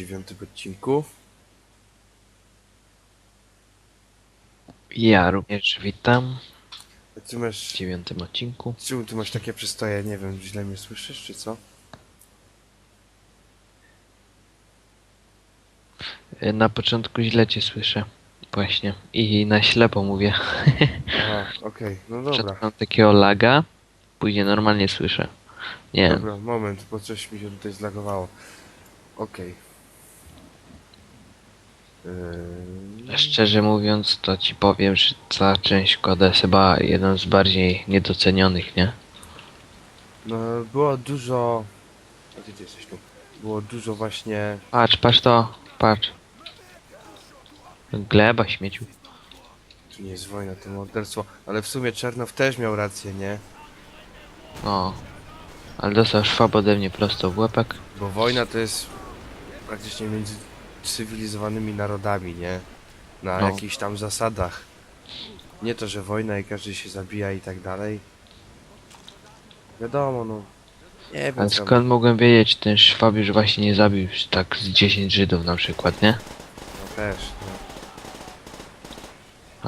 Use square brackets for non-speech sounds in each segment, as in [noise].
Dziewiątym odcinku. Ja również witam A Ty w masz... dziewiątym odcinku. Czemu ty masz takie przystoje? Nie wiem, źle mnie słyszysz, czy co? Y, Na początku źle cię słyszę. Właśnie. I na ślepo mówię. Aha, okej, no [laughs] dobra. Mam takiego laga, później normalnie słyszę. Nie, Dobra, moment, bo coś mi się tutaj zlagowało. Okej. Yy... szczerze mówiąc, to ci powiem, że ta część koda jest chyba jeden z bardziej niedocenionych, nie? No, było dużo... A gdzie ty jesteś tu? Było dużo właśnie... Patrz, patrz to, patrz. Gleba śmieciu. Tu nie jest wojna, to morderstwo. Ale w sumie Czernow też miał rację, nie? O. Ale dostał szwab ode mnie prosto w łepek. Bo wojna to jest praktycznie między cywilizowanymi narodami, nie? Na No. jakichś tam zasadach. Nie to, że wojna i każdy się zabija i tak dalej. Wiadomo, no. Nie wiem, Ale co- skąd mogłem wiedzieć, ten szwab już właśnie nie zabił już tak z 10 Żydów na przykład, nie? No też, no.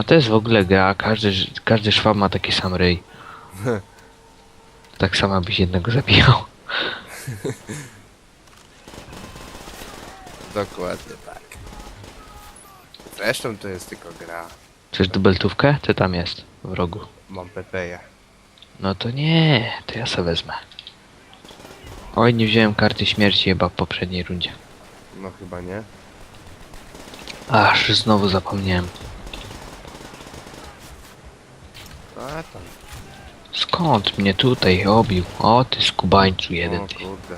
A to jest w ogóle gra, każdy, ż- każdy szwab ma taki sam ryj. [laughs] Tak samo byś jednego zabijał. [laughs] Dokładnie tak. Zresztą to jest tylko gra. Chcesz dubeltówkę? Ty tam jest, w rogu. Mam Pepeja. No to nie, to ja sobie wezmę. Oj, nie wziąłem karty śmierci chyba w poprzedniej rundzie. No chyba nie. Aż znowu zapomniałem. A tam. Skąd mnie tutaj obił? O ty skubańcu jeden o ty. kurde.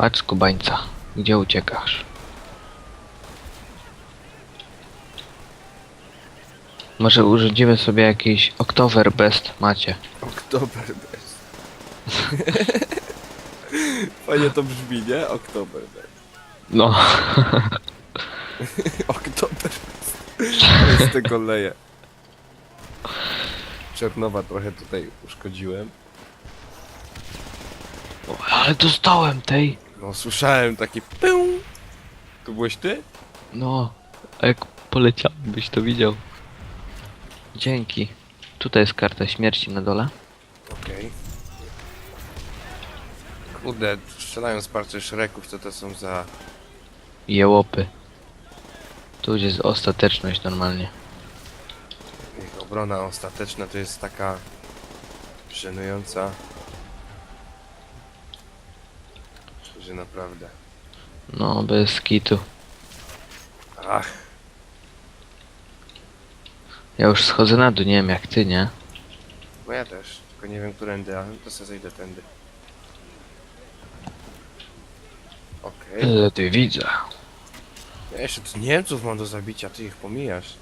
Patrz skubańca, gdzie uciekasz? Może urządzimy sobie jakiś Oktoberbest macie. Oktoberbest. [laughs] Fajnie to brzmi, nie? Oktoberbest. No. [laughs] Oktoberbest. Ale z tego leje. Czernowa trochę tutaj uszkodziłem. Ale dostałem tej. No słyszałem taki pył. To byłeś ty? No. A jak poleciałem, byś to widział. Dzięki. Tutaj jest karta śmierci na dole. Okej. Kurde, strzelają z parcie szreków, co to są za... Jełopy. Tu już jest ostateczność normalnie. Ich obrona ostateczna to jest taka... Żenująca. Że naprawdę. No, bez kitu. Ach, Ja już schodzę na dół, nie wiem jak ty, nie? no ja też. Tylko nie wiem, którędy, ale to sobie zejdę tędy. Okej. Ale ty widzę. Ja jeszcze tu Niemców mam do zabicia, ty ich pomijasz.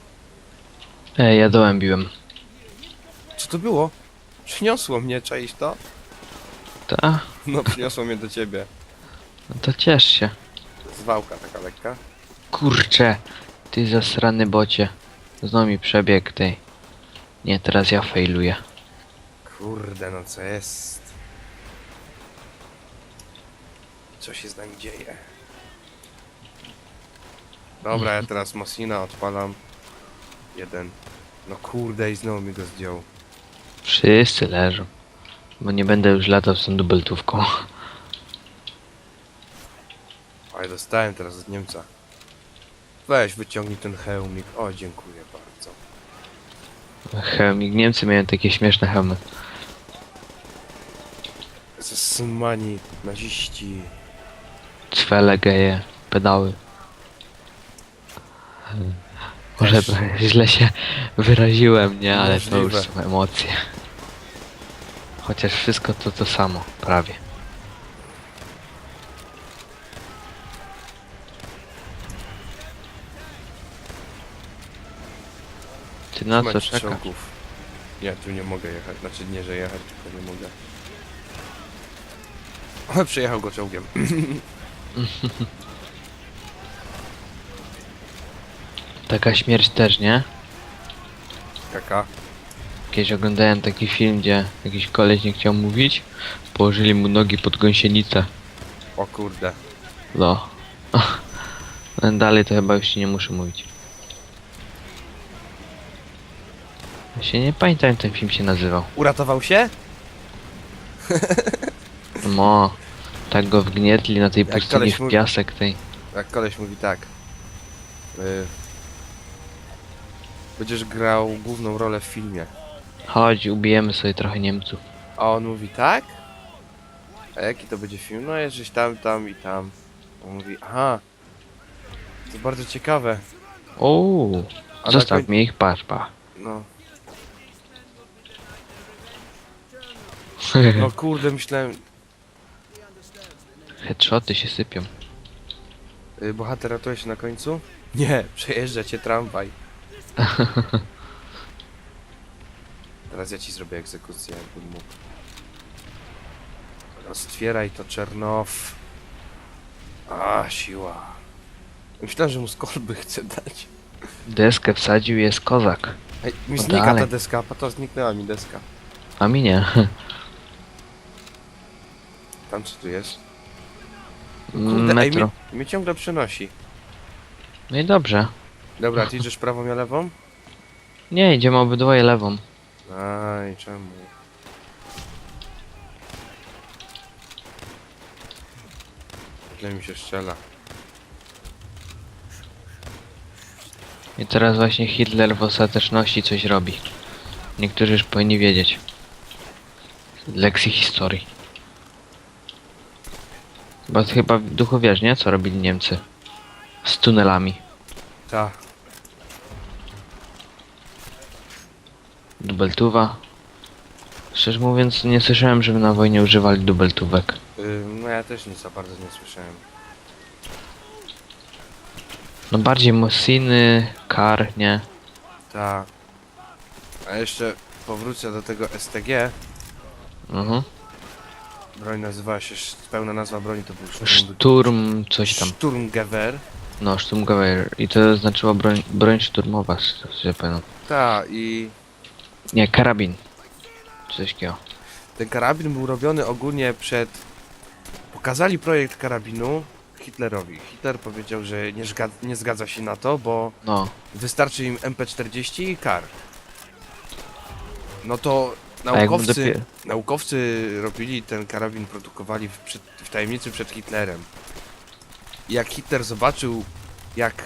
Ej, ja dołem biłem. Co to było? Przyniosło mnie, czaisz to? Ta? No, przyniosło mnie do ciebie. No to ciesz się. Zwałka taka lekka. Kurczę, ty zasrany bocie. Znowu mi przebieg tej. Nie, teraz ja failuję. Kurde, no co jest? Co się z nami dzieje? Dobra, ja teraz Mosina odpalam. Jeden. No kurde, i znowu mi go zdjął. Wszyscy leżą. Bo nie będę już latał z tą dubeltówką. Dostałem teraz od Niemca. Weź, wyciągnij ten hełmik. O, dziękuję bardzo. Hełmik, Niemcy miałem takie śmieszne hełmy. Zasmani, naziści. Cwele, geje, pedały. Może Też. trochę źle się wyraziłem, nie? Ale to już są emocje. Chociaż wszystko to to samo, prawie. Ty na co Trzymać czekasz? Ja tu nie mogę jechać. Znaczy nie, że jechać, tylko nie mogę. [laughs] Ale przejechał go czołgiem. [laughs] Taka śmierć też, nie? Jaka? Kiedyś oglądałem taki film, gdzie jakiś koleś nie chciał mówić, położyli mu nogi pod gąsienicę O kurde. No. [laughs] Dalej to chyba już ci nie muszę mówić. Ja się nie pamiętam jak ten film się nazywał. Uratował się? [laughs] No. Tak go wgnietli na tej Jak pustyni koleś w mówi- piasek tej. Jak koleś mówi tak. Y... Będziesz grał główną rolę w filmie. Chodź, ubijemy sobie trochę Niemców. A on mówi tak? A jaki to będzie film? No jest gdzieś tam, tam i tam. On mówi, aha. To bardzo ciekawe. Uuu. A na Zostaw koń- mi ich, patrz, pa. No. [laughs] No kurde, myślałem. Headshoty się sypią. Y, bohater ratuje się na końcu? Nie, przejeżdża cię tramwaj. [laughs] Teraz ja ci zrobię egzekucję, jakbym mógł. Roztwieraj to Czernow. A, siła. Myślałem, że mu z kolby [laughs] chce dać. Deskę wsadził, jest kozak. Ej, mi No znika dalej. ta deska, a to zniknęła mi deska. A mi nie. Tam co tu jest? Kurde, ej, Metro. mnie, mnie ciągle przenosi. No i dobrze. Dobra, ty idziesz prawą, ja lewą? Nie, idziemy obydwoje lewą. Aj, czemu? Źle mi się strzela. I teraz właśnie Hitler w ostateczności coś robi. Niektórzy już powinni wiedzieć. Lekcji historii. Bo ty chyba w duchu wiesz, nie? Co robili Niemcy? Z tunelami. Ta, Dubeltuwa. Szczerze mówiąc, nie słyszałem, żeby na wojnie używali dubeltówek. y, no ja też nic za bardzo nie słyszałem. No bardziej Mossiny, Kar, nie? Ta. A jeszcze powrócę do tego STG. Mhm. Broń nazywała się, pełna nazwa broni to był Sturm... Szturm, coś tam. Sturmgewehr. No, Sturmgewehr. I to znaczyło broń, broń szturmowa, z- się pamiętam. Ta, i Nie, karabin. Czy Coś takiego. ten karabin był robiony ogólnie przed... Pokazali projekt karabinu Hitlerowi. Hitler powiedział, że nie, zga... nie zgadza się na to, bo No. Wystarczy im MP40 i kar. No to naukowcy, dopiero... naukowcy robili ten karabin, produkowali w, przed, w tajemnicy przed Hitlerem. I jak Hitler zobaczył, jak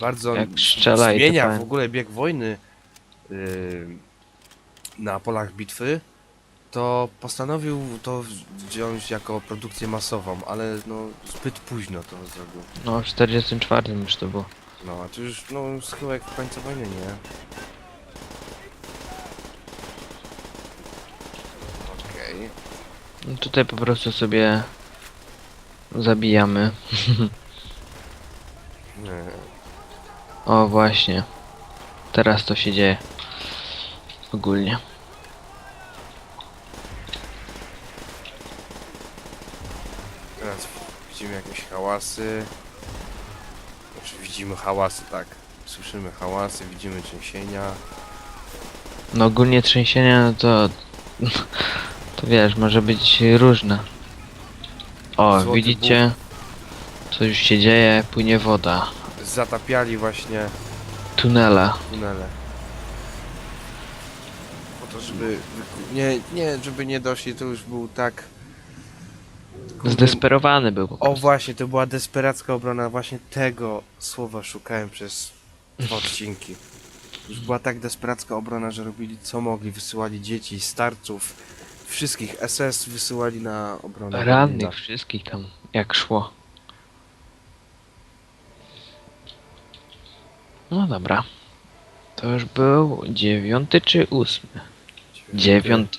bardzo Jak strzela zmienia w ogóle bieg wojny yy, na polach bitwy, to postanowił to wziąć jako produkcję masową, ale no zbyt późno to zrobił. No, w 44 już to było. No, a to już, no, schyłek końca wojny, nie? Okej. No tutaj po prostu sobie zabijamy. Nie. O, właśnie. Teraz to się dzieje. Ogólnie. Teraz widzimy jakieś hałasy. Znaczy widzimy hałasy, tak. Słyszymy hałasy, widzimy trzęsienia. No ogólnie trzęsienia no to... To wiesz, może być różne. O, Złoty widzicie? Co już się dzieje? Płynie woda. Zatapiali właśnie Tunele. tunele. Po to, żeby... Nie, nie, żeby nie doszli, to już był tak... Zdesperowany był po O prostu. właśnie, to była desperacka obrona. Właśnie tego słowa szukałem przez dwa odcinki. Już była tak desperacka obrona, że robili co mogli. Wysyłali dzieci, starców, wszystkich SS wysyłali na obronę. Berlina. Rannych wszystkich tam, jak szło. No dobra. To już był dziewiąty czy ósmy? Dziewiąty.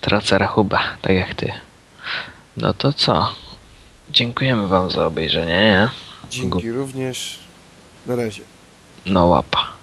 Tracę rachubę, tak jak ty. No to co? Dziękujemy wam za obejrzenie, nie? Dzięki również. Na razie. No łapa.